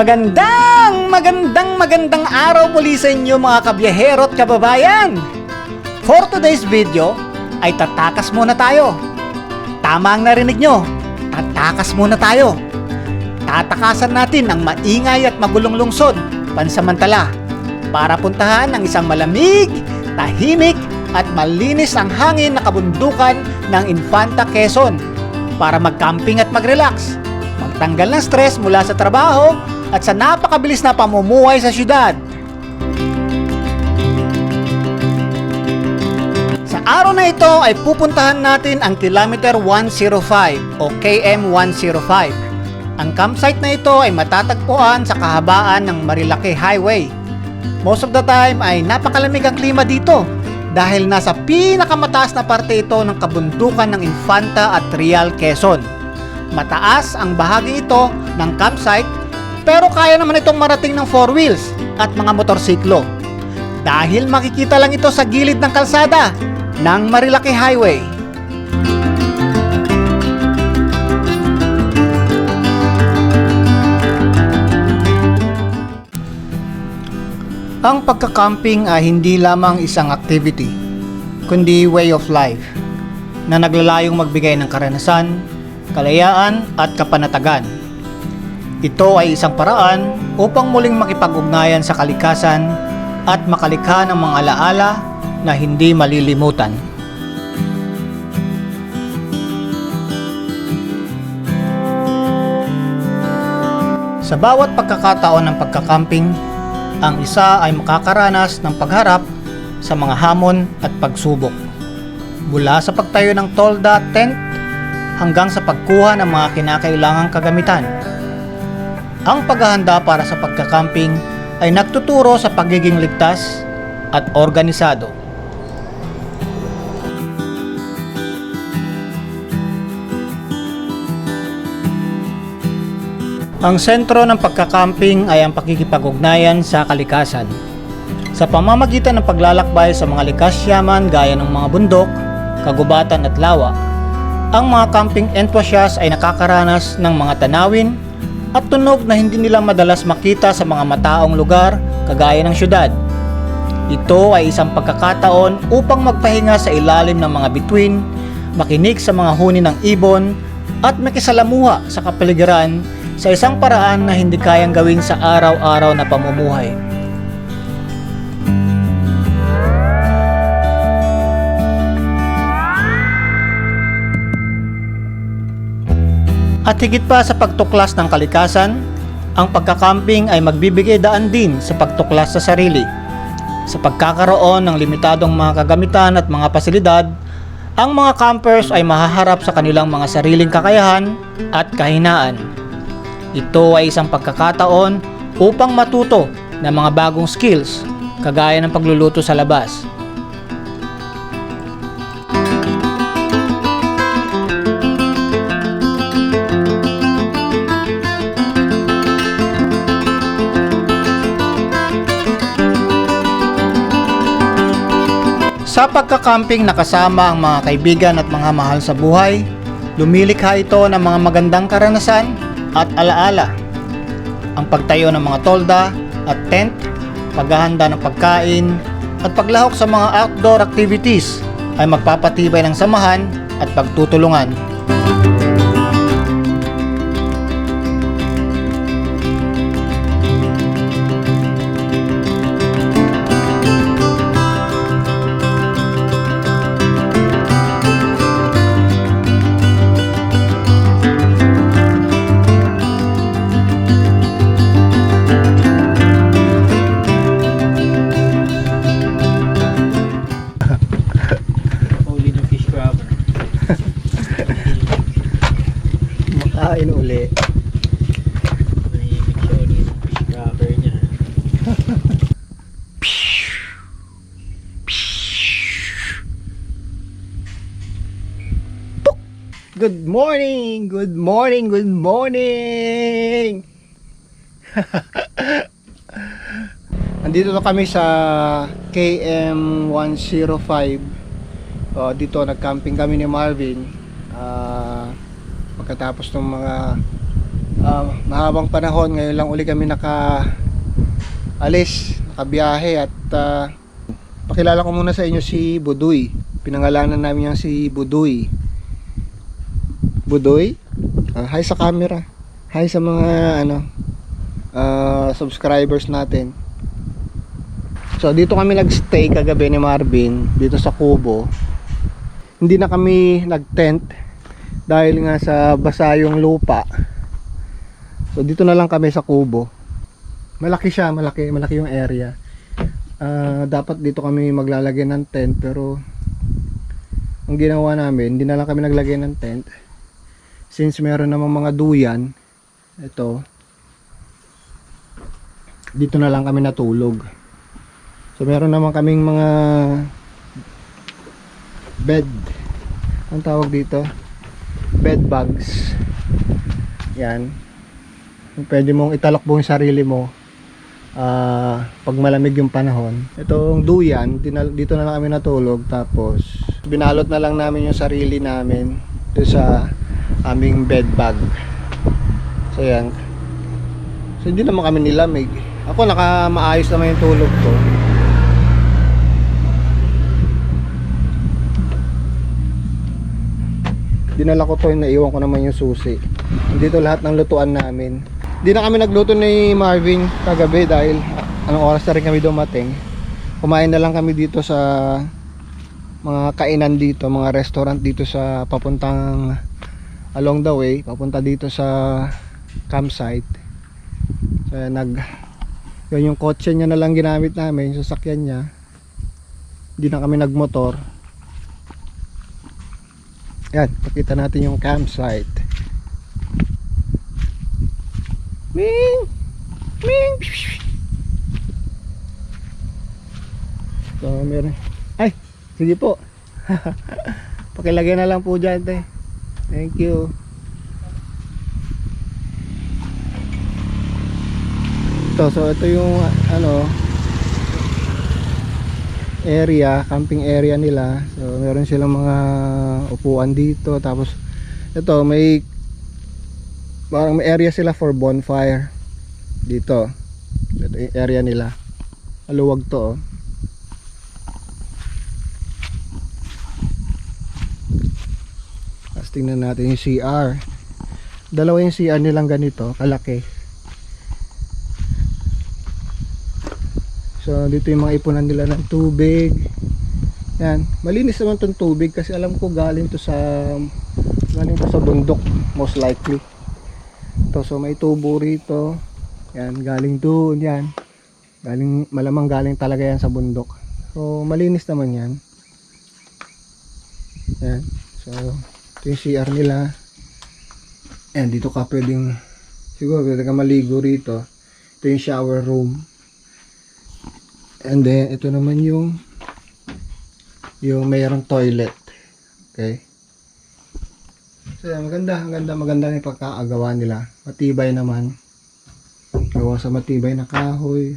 Magandang, magandang, magandang araw muli sa inyo mga kabiyahero at kababayan! For today's video ay tatakas muna tayo. Tama ang narinig nyo, tatakas muna tayo. Tatakasan natin ang maingay at magulong lungsod pansamantala para puntahan ang isang malamig, tahimik at malinis ang hangin na kabundukan ng Infanta Quezon para mag-camping at mag-relax, magtanggal ng stress mula sa trabaho at sa napakabilis na pamumuhay sa syudad. Sa araw na ito ay pupuntahan natin ang Kilometer 105 o KM 105. Ang campsite na ito ay matatagpuan sa kahabaan ng Marilaki Highway. Most of the time ay napakalamig ang klima dito dahil nasa pinakamataas na parte ito ng kabundukan ng Infanta at Real Quezon. Mataas ang bahagi ito ng campsite pero kaya naman itong marating ng four wheels at mga motorsiklo. Dahil makikita lang ito sa gilid ng kalsada ng Marilaki Highway. Ang pagka-camping ay hindi lamang isang activity, kundi way of life na naglalayong magbigay ng karanasan, kalayaan at kapanatagan. Ito ay isang paraan upang muling makipag-ugnayan sa kalikasan at makalikha ng mga alaala na hindi malilimutan. Sa bawat pagkakataon ng pagkakamping, ang isa ay makakaranas ng pagharap sa mga hamon at pagsubok. Mula sa pagtayo ng tolda tent hanggang sa pagkuha ng mga kinakailangang kagamitan. Ang paghahanda para sa pagkakamping ay nagtuturo sa pagiging ligtas at organisado. Ang sentro ng pagkakamping ay ang pakikipag-ugnayan sa kalikasan. Sa pamamagitan ng paglalakbay sa mga likas yaman gaya ng mga bundok, kagubatan at lawa, ang mga camping enthusiasts ay nakakaranas ng mga tanawin at tunog na hindi nila madalas makita sa mga mataong lugar kagaya ng syudad. Ito ay isang pagkakataon upang magpahinga sa ilalim ng mga bituin, makinig sa mga huni ng ibon, at makisalamuha sa kapaligiran sa isang paraan na hindi kayang gawin sa araw-araw na pamumuhay. At higit pa sa pagtuklas ng kalikasan, ang pagkakamping ay magbibigay daan din sa pagtuklas sa sarili. Sa pagkakaroon ng limitadong mga kagamitan at mga pasilidad, ang mga campers ay mahaharap sa kanilang mga sariling kakayahan at kahinaan. Ito ay isang pagkakataon upang matuto ng mga bagong skills kagaya ng pagluluto sa labas. Sa pagkakamping nakasama ang mga kaibigan at mga mahal sa buhay, lumilikha ito ng mga magandang karanasan at alaala. Ang pagtayo ng mga tolda at tent, paghahanda ng pagkain, at paglahok sa mga outdoor activities ay magpapatibay ng samahan at pagtutulungan. Good morning! Good morning! Good morning! Andito na kami sa KM105. Oh, dito nag-camping kami ni Marvin. Ah, pagkatapos ng mga ah, mahabang panahon, ngayon lang uli kami naka alis, nakabiyahe at ah, pakilala ko muna sa inyo si Budoy. Pinangalanan namin yung si Budoy. Budoy. Ah, hi sa camera. Hi sa mga ano ah, subscribers natin. So dito kami nagstay kagabi ni Marvin dito sa Kubo. Hindi na kami nag-tent dahil nga sa basa yung lupa. So dito na lang kami sa Kubo. Malaki siya, malaki, malaki yung area. Ah, dapat dito kami maglalagay ng tent pero ang ginawa namin, hindi na lang kami naglagay ng tent since meron namang mga duyan ito dito na lang kami natulog. So meron naman kaming mga bed. Ang tawag dito? Bed bags. Yan. Pwede mong italakbo yung sarili mo ah, pag malamig yung panahon. Itong duyan dito na lang kami natulog. Tapos binalot na lang namin yung sarili namin dito sa aming bed bag. So yan. So hindi naman kami nilamig. Ako naka maayos naman yung tulog ko. Dinala ko to, naiwan ko naman yung susi. Dito lahat ng lutuan namin. Hindi na kami nagluto ni Marvin kagabi dahil ah, anong oras na rin kami dumating. Kumain na lang kami dito sa mga kainan dito, mga restaurant dito sa papuntang along the way papunta dito sa campsite. So nag yun yung kotse niya na lang ginamit namin yung sasakyan niya. Hindi na kami nagmotor. Yan pakita natin yung campsite. Ming! Ming! so meron. Ay sige po. Pakilagay na lang po dyan te Thank you. Ito, so ito yung ano area, camping area nila. So meron silang mga upuan dito tapos ito may parang may area sila for bonfire dito. Ito yung area nila. Maluwag to oh. Tingnan natin yung CR. Dalawa yung CR nilang ganito, kalaki. So dito yung mga ipunan nila ng tubig. Yan, malinis naman tong tubig kasi alam ko galing to sa galing to sa bundok most likely. To so may tubo rito. Yan, galing doon yan. Galing malamang galing talaga yan sa bundok. So malinis naman yan. Yan. So ito yung CR nila. Ayan, dito ka pwedeng, siguro pwede ka maligo rito. Ito yung shower room. And then, ito naman yung, yung mayroong toilet. Okay. So, yan, maganda, maganda, maganda yung pagkaagawa nila. Matibay naman. Gawa sa matibay na kahoy.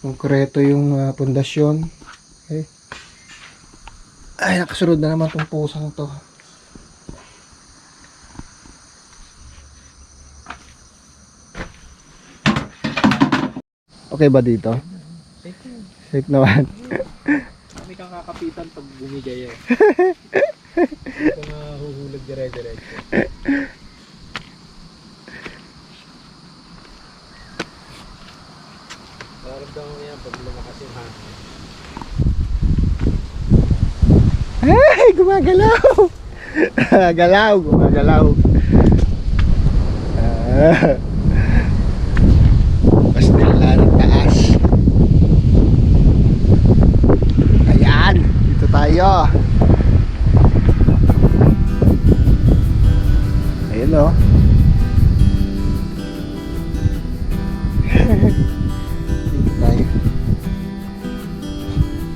Konkreto yung ah, pundasyon. Okay. Ay, nakasunod na naman tong pusang to. Okay ba dito? Safe naman. Kami kang kakapitan pag bumigay eh. Kung uh, huhulog dire-diretso. Nararamdaman mo yan pag lumakas yung hangin. Ay, gumagalaw! galaw, gumagalaw. Ah. Mas nila ng taas. Ayan, dito tayo. Ayun oh.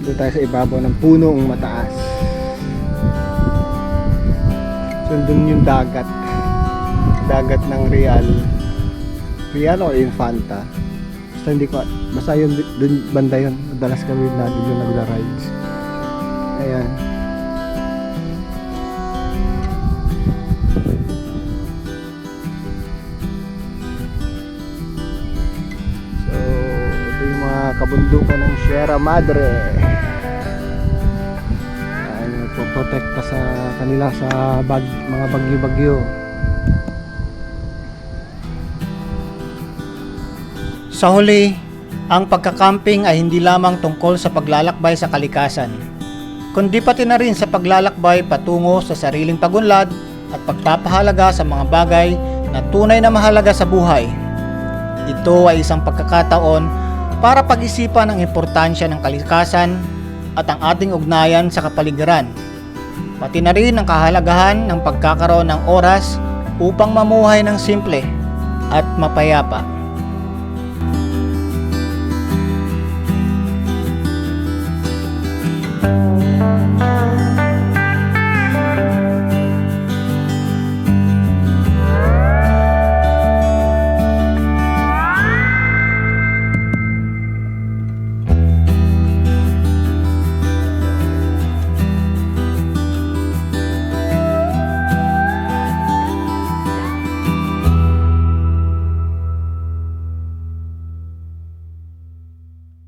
dito Doon tayo sa ibabaw ng punong mataas. So doon yung dagat. Dagat ng Real. Real o Infanta. Basta hindi ko, basta yun, dun banda yun. Madalas kami natin yung nagla-rides. Ayan. So, ito yung mga kabundukan ng Sierra Madre. Ay, nagpoprotekta sa kanila sa bag, mga bagyo-bagyo. Sa huli, ang pagkakamping ay hindi lamang tungkol sa paglalakbay sa kalikasan, kundi pati na rin sa paglalakbay patungo sa sariling pagunlad at pagpapahalaga sa mga bagay na tunay na mahalaga sa buhay. Ito ay isang pagkakataon para pag-isipan ang importansya ng kalikasan at ang ating ugnayan sa kapaligiran. Pati na rin ang kahalagahan ng pagkakaroon ng oras upang mamuhay ng simple at mapayapa.